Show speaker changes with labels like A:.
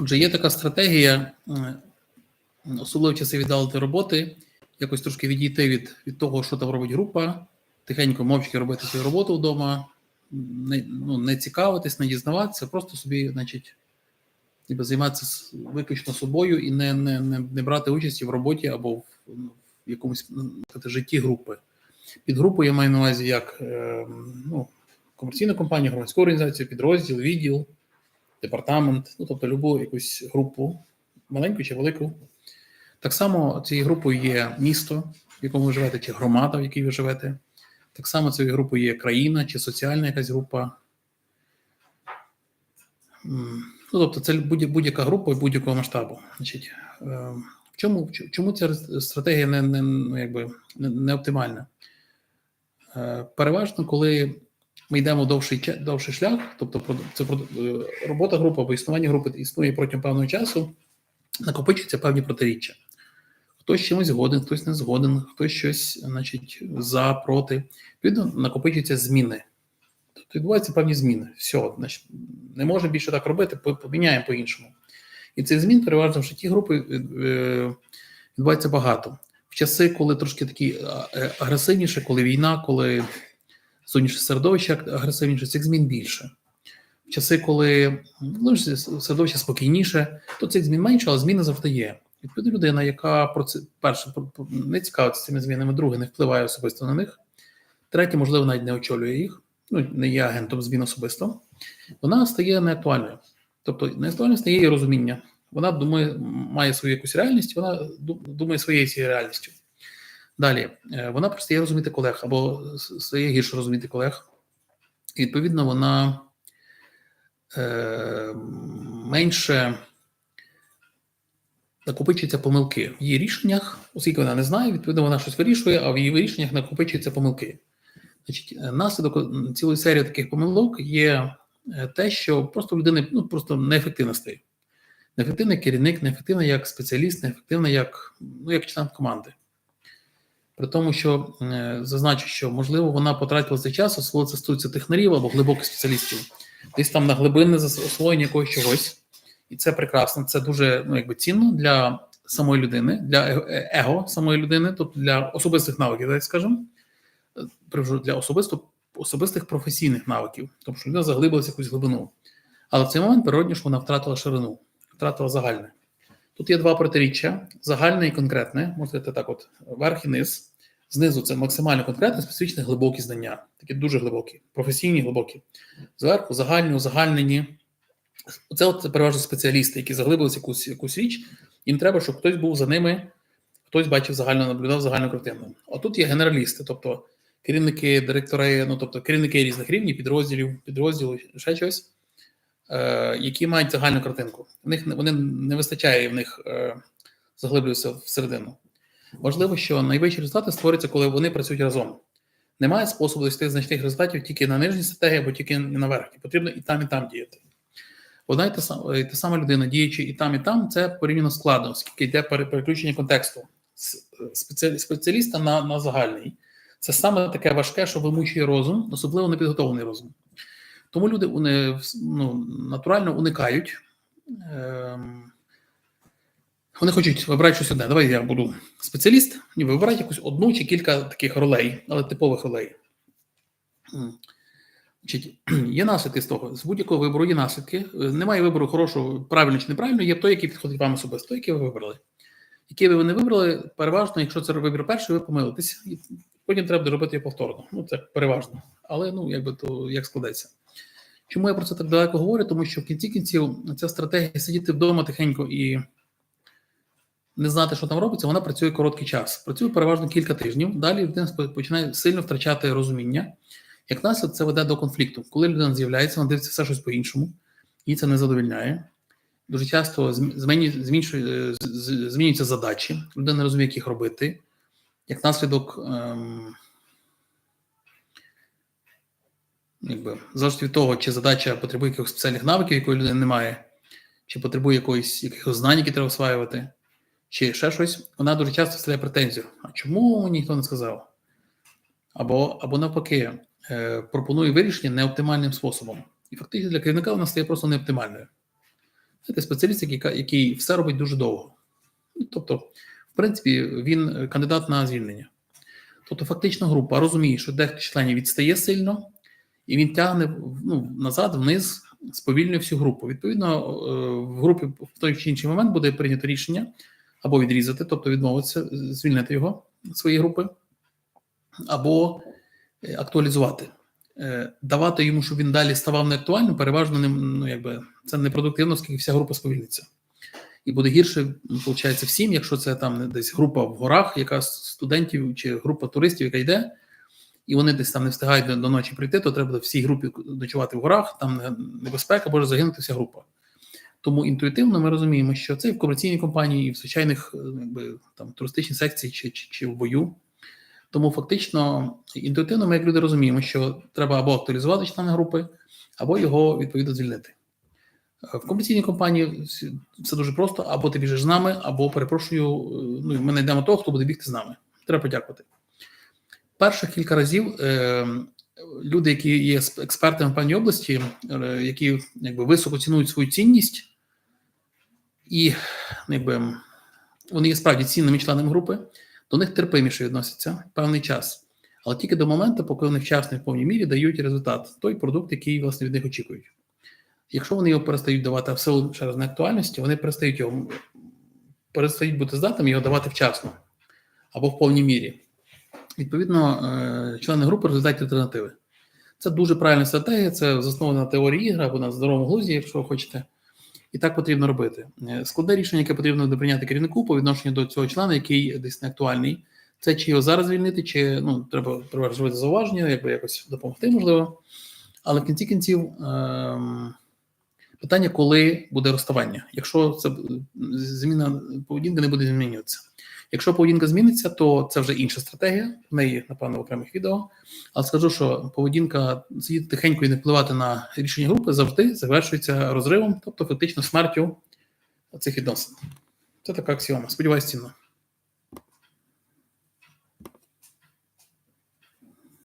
A: Отже, є така стратегія, е, особливо часи віддалити роботи, якось трошки відійти від, від того, що там робить група, тихенько мовчки робити свою роботу вдома, не, ну, не цікавитись, не дізнаватися, просто собі, значить, ніби займатися виключно собою і не, не, не, не брати участі в роботі або в, ну, в якомусь ну, сказати, житті групи. Під групою я маю на увазі як е, ну, комерційна компанія, громадську організацію, підрозділ, відділ, департамент, ну тобто любу якусь групу, маленьку чи велику. Так само цією групою є місто, в якому ви живете, чи громада, в якій ви живете. Так само цією групою є країна чи соціальна якась група. Ну, тобто, це будь- будь-яка група будь-якого масштабу. Значить, е, чому, чому- ця стратегія не, не, ну, якби, не оптимальна? Е, Переважно, коли ми йдемо довший, довший шлях, тобто це е, робота групи або існування групи існує протягом певного часу, накопичуються певні протиріччя. Хтось чимось згоден, хтось не згоден, хтось щось, значить, за, проти. Відповідно, накопичуються зміни. Тобто відбуваються певні зміни. Все, значить, не може більше так робити, поміняємо по-іншому. І цих змін переважно в житті групи е, відбувається багато. В часи, коли трошки такі е, агресивніше, коли війна, коли зовнішнє середовище агресивніше, цих змін більше. В часи, коли ну, середовище спокійніше, то цих змін менше, але зміни завжди є. Відповідно, людина, яка про це перше не цікавиться цими змінами, друге, не впливає особисто на них, третє, можливо, навіть не очолює їх, ну не є агентом змін особисто, вона стає неактуальною. Тобто неактуальним стає її розуміння. Вона думає, має свою якусь реальність, вона думає своєю цією реальністю. Далі, е, вона перестає розуміти колег або стає гірше розуміти колег. І, відповідно, вона е, менше накопичуються помилки в її рішеннях, оскільки вона не знає, відповідно, вона щось вирішує, а в її рішеннях накопичуються помилки. Значить, е, наслідок е, цілої серії таких помилок є те, що просто в людини ну, просто неефективно стає. Неефективний керівник, неефективний як спеціаліст, неефективний як, ну, як член команди. При тому, що е, зазначу, що можливо вона потратила цей час, особливо це стосується технарів або глибоких спеціалістів, десь там на глибинне зас- освоєння якогось чогось. І це прекрасно, це дуже ну, якби цінно для самої людини, для его, е- самої людини, тобто для особистих навиків, так скажемо, Е, для особисто, особистих професійних навиків, тобто що людина заглибилася якусь глибину. Але в цей момент природно, що вона втратила ширину, втратила загальне. Тут є два протиріччя: загальне і конкретне, сказати так, от верх і низ. Знизу це максимально конкретне, специфічне глибокі знання, такі дуже глибокі, професійні, глибокі. Зверху загальні, узагальнені. Це от переважно спеціалісти, які заглибилися якусь, якусь річ. Їм треба, щоб хтось був за ними, хтось бачив загально, наблюдав загальну картину. А тут є генералісти, тобто керівники, директори, ну тобто керівники різних рівнів, підрозділів, підрозділу, ще щось, е, які мають загальну картинку. В них вони не вистачає в них е, заглиблюватися всередину. Важливо, що найвищі результати створюються, коли вони працюють разом. Немає способу досягти значних результатів тільки на нижній стратегії або тільки на верхній. Потрібно і там, і там діяти. Одна і та, сама, і та сама людина, діючи і там, і там, це порівняно складно, оскільки йде переключення контексту спеціаліста на, на загальний. Це саме таке важке, що вимучує розум, особливо непідготовлений розум. Тому люди уни, ну, натурально уникають. Ем, вони хочуть вибрати щось одне. Давай я буду спеціаліст, і вибирати якусь одну чи кілька таких ролей, але типових ролей. Значить, є наслідки з того. З будь-якого вибору є наслідки. Немає вибору хорошого, правильно чи неправильно, є той, який підходить вам особисто, який ви вибрали. Який ви не вибрали, переважно, якщо це вибір перший, ви помилитеся. Потім треба буде робити його повторно. Ну, це переважно. Але ну, якби то як складеться. Чому я про це так далеко говорю? Тому що в кінці кінців ця стратегія сидіти вдома тихенько і не знати, що там робиться, вона працює короткий час. Працює переважно кілька тижнів. Далі людина починає сильно втрачати розуміння. Як наслідок, це веде до конфлікту. Коли людина з'являється, вона дивиться все щось по-іншому, її це не задовільняє. Дуже часто з- змінюються задачі, людина не розуміє, як їх робити. Як наслідок, ем, якби, залежить від того, чи задача потребує якихось спеціальних навиків, якої людини немає, чи потребує якоїсь, якихось знань, які треба осваювати, чи ще щось, вона дуже часто вставляє претензію. А чому ніхто не сказав? Або, або навпаки, е, пропонує вирішення неоптимальним способом. І фактично для керівника вона стає просто неоптимальною. Це спеціаліст, який, який все робить дуже довго. Ну, Тобто, в принципі, він кандидат на звільнення. Тобто, фактично, група розуміє, що дехто членів відстає сильно, і він тягне ну, назад, вниз, сповільнює всю групу. Відповідно, е, в групі в той чи інший момент буде прийнято рішення або відрізати, тобто відмовитися, звільнити його з своєї групи, або е, актуалізувати. Е, Давати йому, щоб він далі ставав неактуальним, переважно не, ну, якби, це непродуктивно, оскільки вся група сповільниться. І буде гірше, виходить, всім, якщо це там десь група в горах, яка студентів чи група туристів, яка йде, і вони десь там не встигають до, до ночі прийти, то треба всій групі ночувати в горах, там небезпека, може загинути вся група. Тому інтуїтивно ми розуміємо, що це і в комерційній компанії, і в звичайних е, якби, там, туристичній секції чи, чи, чи в бою. Тому фактично інтуїтивно ми, як люди, розуміємо, що треба або актуалізувати члена групи, або його відповідно звільнити. Е, В комерційній компанії все дуже просто: або ти біжиш з нами, або перепрошую, е, ну ми знайдемо того, хто буде бігти з нами. Треба подякувати. Перших кілька разів е, люди, які є експертами в певній області, е, які якби високо цінують свою цінність, і якби, вони є справді цінними членами групи, до них терпиміше відносяться певний час. Але тільки до моменту, поки вони вчасно в повній мірі дають результат, той продукт, який власне від них очікують. Якщо вони його перестають давати в силу через неактуальності, вони перестають його перестають бути здатними його давати вчасно або в повній мірі. Відповідно, е, члени групи розглядають альтернативи. Це дуже правильна стратегія, це заснована на теорії ігри або на здоровому глузді, якщо хочете. І так потрібно робити. Е, Складне рішення, яке потрібно прийняти керівнику по відношенню до цього члена, який десь не актуальний. Це чи його зараз звільнити, чи ну, треба зробити зауваження, якби якось допомогти, можливо. Але в кінці кінців ем, питання, коли буде розставання. Якщо це зміна поведінки не буде змінюватися. Якщо поведінка зміниться, то це вже інша стратегія. В неї, напевно, в окремих відео. Але скажу, що поведінка сидіти тихенько і не впливати на рішення групи завжди завершується розривом, тобто фактично смертю цих відносин. Це така аксіома. Сподіваюсь, цінно.